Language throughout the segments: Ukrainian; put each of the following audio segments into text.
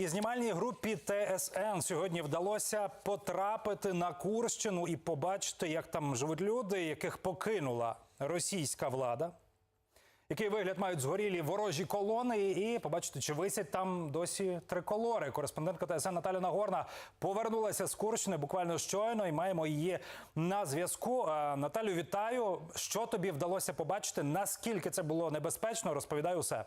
І знімальній групі ТСН сьогодні вдалося потрапити на Курщину і побачити, як там живуть люди, яких покинула російська влада. Який вигляд мають згорілі ворожі колони, і побачити, чи висять там досі триколори. Кореспондентка ТСН Наталя Нагорна повернулася з Курщини буквально щойно, і маємо її на зв'язку. Наталю, вітаю. Що тобі вдалося побачити? Наскільки це було небезпечно? Розповідай усе.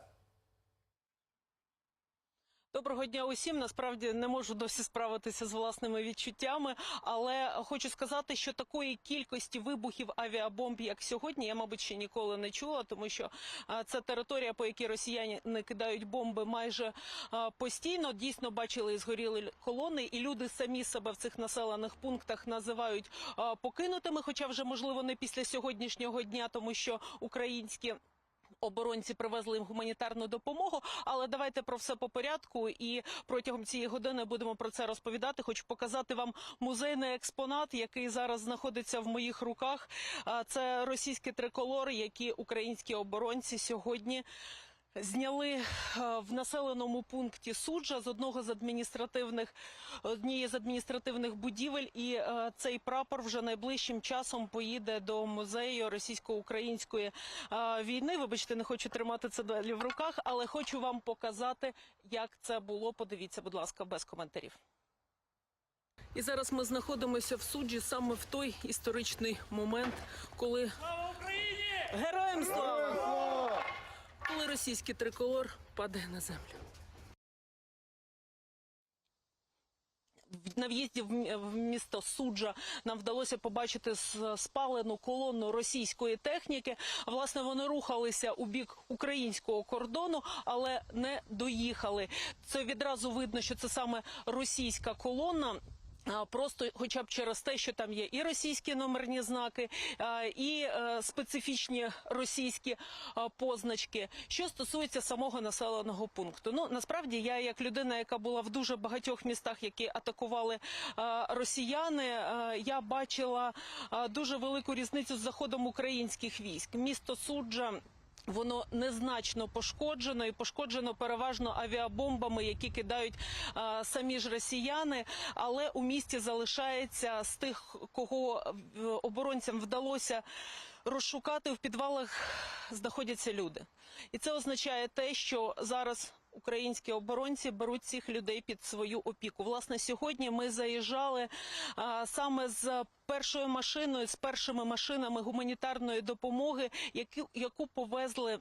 Доброго дня усім. Насправді не можу досі справитися з власними відчуттями, але хочу сказати, що такої кількості вибухів авіабомб, як сьогодні, я, мабуть, ще ніколи не чула, тому що це територія, по якій росіяни не кидають бомби майже постійно. Дійсно бачили і згоріли колони, і люди самі себе в цих населених пунктах називають покинутими. Хоча вже можливо не після сьогоднішнього дня, тому що українські. Оборонці привезли їм гуманітарну допомогу, але давайте про все по порядку. І протягом цієї години будемо про це розповідати. Хочу показати вам музейний експонат, який зараз знаходиться в моїх руках. Це російські триколори, які українські оборонці сьогодні. Зняли е, в населеному пункті суджа з одного з адміністративних однієї з адміністративних будівель, і е, цей прапор вже найближчим часом поїде до музею російсько-української е, війни. Вибачте, не хочу тримати це далі в руках, але хочу вам показати, як це було. Подивіться, будь ласка, без коментарів. І зараз ми знаходимося в суджі саме в той історичний момент, коли Україні героям слава! Коли російський триколор падає на землю. На в'їзді в місто Суджа нам вдалося побачити спалену колону російської техніки. Власне, вони рухалися у бік українського кордону, але не доїхали. Це відразу видно, що це саме російська колона. Просто, хоча б через те, що там є і російські номерні знаки, і е, специфічні російські позначки. Що стосується самого населеного пункту, ну насправді я, як людина, яка була в дуже багатьох містах, які атакували росіяни, я бачила дуже велику різницю з заходом українських військ. Місто суджа. Воно незначно пошкоджено і пошкоджено переважно авіабомбами, які кидають а, самі ж росіяни. Але у місті залишається з тих, кого е, оборонцям вдалося розшукати в підвалах, знаходяться люди, і це означає те, що зараз. Українські оборонці беруть цих людей під свою опіку. Власне, сьогодні ми заїжджали а, саме з першою машиною, з першими машинами гуманітарної допомоги, яку яку повезли.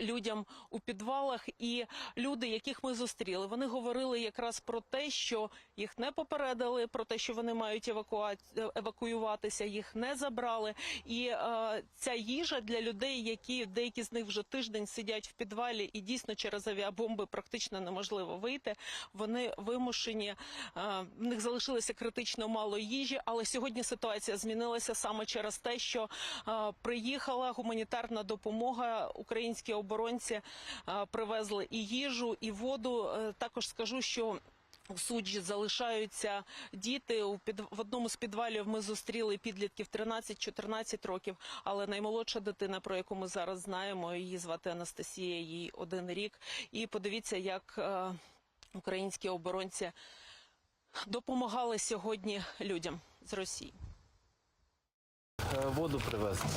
Людям у підвалах і люди, яких ми зустріли, вони говорили якраз про те, що їх не попередили, про те, що вони мають евакуа... евакуюватися, їх не забрали. І е, ця їжа для людей, які деякі з них вже тиждень сидять в підвалі, і дійсно через авіабомби практично неможливо вийти. Вони вимушені, е, в них залишилося критично мало їжі, але сьогодні ситуація змінилася саме через те, що е, приїхала гуманітарна допомога. Українські оборонці е, привезли і їжу, і воду. Е, Також скажу, що. У суджі залишаються діти. У під в одному з підвалів ми зустріли підлітків 13-14 років. Але наймолодша дитина, про яку ми зараз знаємо, її звати Анастасія, їй один рік. І подивіться, як е, українські оборонці допомагали сьогодні людям з Росії. Воду привезли.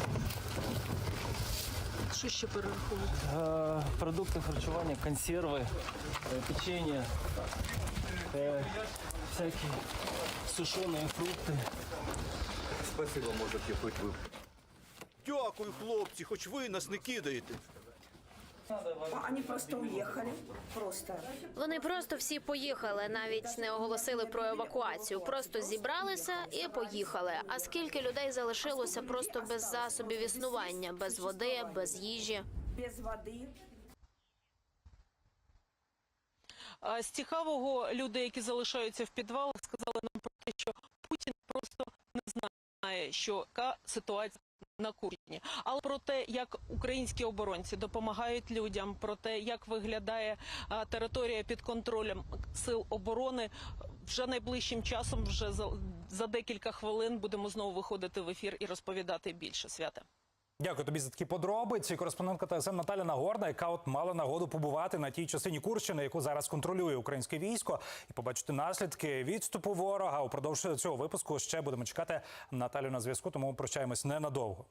Що ще перераховують? Е, Продукти харчування, консерви, е, печення, е, всякі сушені фрукти. Спасибо, можете хоч ви. Дякую, хлопці, хоч ви нас не кидаєте. А Они просто уехали. Просто. Вони просто всі поїхали, навіть не оголосили про евакуацію. Просто зібралися і поїхали. А скільки людей залишилося просто без засобів існування, без води, без їжі? Без воды. А З цікавого люди, які залишаються в підвалах, сказали нам про те, що Путін просто не знає, що яка ситуація на кухні. Але про те, як українські оборонці допомагають людям, про те, як виглядає а, територія під контролем сил оборони, вже найближчим часом, вже за декілька хвилин, будемо знову виходити в ефір і розповідати більше. Свята. Дякую тобі за такі подробиці. Кореспондентка ТСН Наталя Нагорна, яка от мала нагоду побувати на тій частині Курщини, яку зараз контролює українське військо, і побачити наслідки відступу ворога. Упродовж цього випуску ще будемо чекати Наталю на зв'язку. Тому прощаємось ненадовго.